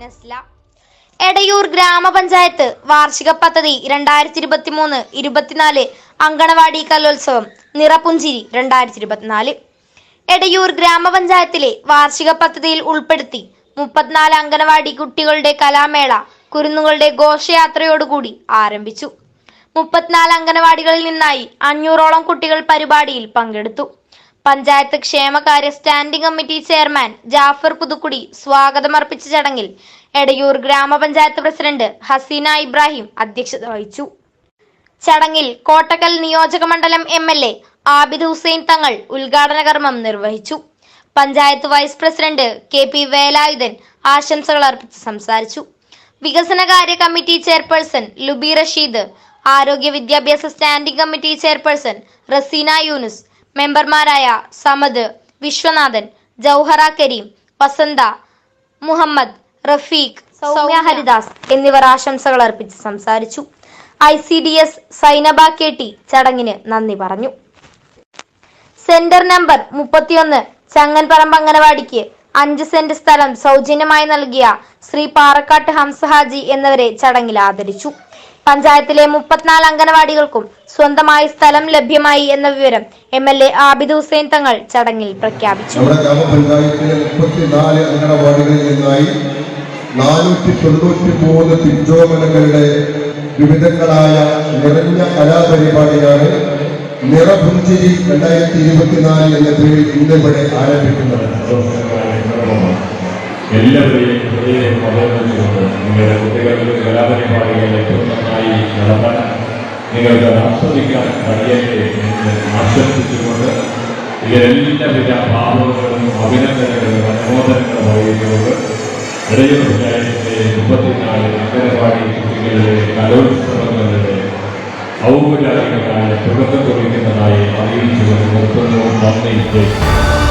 Nestlé Edayur ഗ്രാമപഞ്ചായത്ത് വാർഷിക പദ്ധതി രണ്ടായിരത്തി ഇരുപത്തി മൂന്ന് ഇരുപത്തിനാല് അങ്കണവാടി കലോത്സവം നിറപുഞ്ചിരി രണ്ടായിരത്തി ഇരുപത്തിനാല് എടയൂർ ഗ്രാമപഞ്ചായത്തിലെ വാർഷിക പദ്ധതിയിൽ ഉൾപ്പെടുത്തി മുപ്പത്തിനാല് അങ്കണവാടി കുട്ടികളുടെ കലാമേള കുരുന്നുകളുടെ ഘോഷയാത്രയോടുകൂടി ആരംഭിച്ചു. മുപ്പത്തിനാല് അങ്കണവാടികളിൽ നിന്നായി അഞ്ഞൂറോളം കുട്ടികൾ പരിപാടിയിൽ പങ്കെടുത്തു. പഞ്ചായത്ത് ക്ഷേമകാര്യ standing committee chairman Jafar Puthukkudi സ്വാഗതമർപ്പിച്ച ചടങ്ങിൽ എടയൂർ ഗ്രാമപഞ്ചായത്ത് പ്രസിഡന്റ് ഹസീന ഇബ്രാഹിം അധ്യക്ഷത വഹിച്ചു. ചടങ്ങിൽ കോട്ടക്കൽ നിയോജക മണ്ഡലം M L A Abid Hussain Thangal ഉദ്ഘാടന കർമ്മം നിർവഹിച്ചു. Panchayat vice president K P Velayudhan ആശംസകൾ അർപ്പിച്ച് സംസാരിച്ചു. വികസനകാര്യ കമ്മിറ്റി ചെയർപേഴ്സൺ ലുബി റഷീദ് ആരോഗ്യ വിദ്യാഭ്യാസ standing committee chairperson Raseena Yunus മെമ്പർമാരായ സമദ് വിശ്വനാഥൻ ജൗഹറ കരീം വസന്ത മുഹമ്മദ് റഫീഖ് സൗമ്യ ഹരിദാസ് എന്നിവർ ആശംസകൾ അർപ്പിച്ച് സംസാരിച്ചു. I C D S Sainaba K T ചടങ്ങിന് നന്ദി പറഞ്ഞു. സെന്റർ നമ്പർ മുപ്പത്തിയൊന്ന് ചങ്ങൻപറമ്പ് അംഗനവാടിക്ക് അഞ്ച് സെന്റ് സ്ഥലം സൗജന്യമായി നൽകിയ ശ്രീ പാറക്കാട്ട് ഹംസഹാജി എന്നിവരെ ചടങ്ങിൽ ആദരിച്ചു. പഞ്ചായത്തിലെ മുപ്പത്തിനാല് അംഗനവാടികൾക്കും സ്വന്തമായി സ്ഥലം ലഭ്യമായി എന്ന വിവരം M L A Abid Hussain Thangal ചടങ്ങിൽ പ്രഖ്യാപിച്ചു. നമ്മുടെ ഗ്രാമപഞ്ചായത്തിലെ മുപ്പത്തിനാല് അംഗനവാടികളിൽ നിന്നായി നാനൂറ്റി തൊണ്ണൂറ്റി മൂന്ന് പിഞ്ചോമനങ്ങളുടെ വിവിധങ്ങളായ നിറഞ്ഞ കലാപരിപാടിയാണ് നിറപുഞ്ചിരി രണ്ടായിരത്തി ഇരുപത്തിനാല് എന്ന പേരിൽ ഇന്നിവിടെ ആരംഭിക്കുന്നത്. എല്ലാവരെയും ആസ്വദിക്കാൻ കഴിയട്ടെ എന്ന് ആശംസിച്ചുകൊണ്ട് ഇതിലെല്ലാവിധ ഭാവങ്ങളും അഭിനന്ദനങ്ങളും അനുമോദനങ്ങളും അറിയിച്ചുകൊണ്ട് ഇടയൂർ പഞ്ചായത്തിലെ മുപ്പത്തിനാല് അംഗനവാടി കുട്ടികളിലെ കലോത്സവങ്ങളുടെ ഔപചാരികമായ തുടക്കം കുറിക്കുന്നതായി അറിയിച്ചുകൊണ്ട് നിർത്തുന്നു. നന്ദി.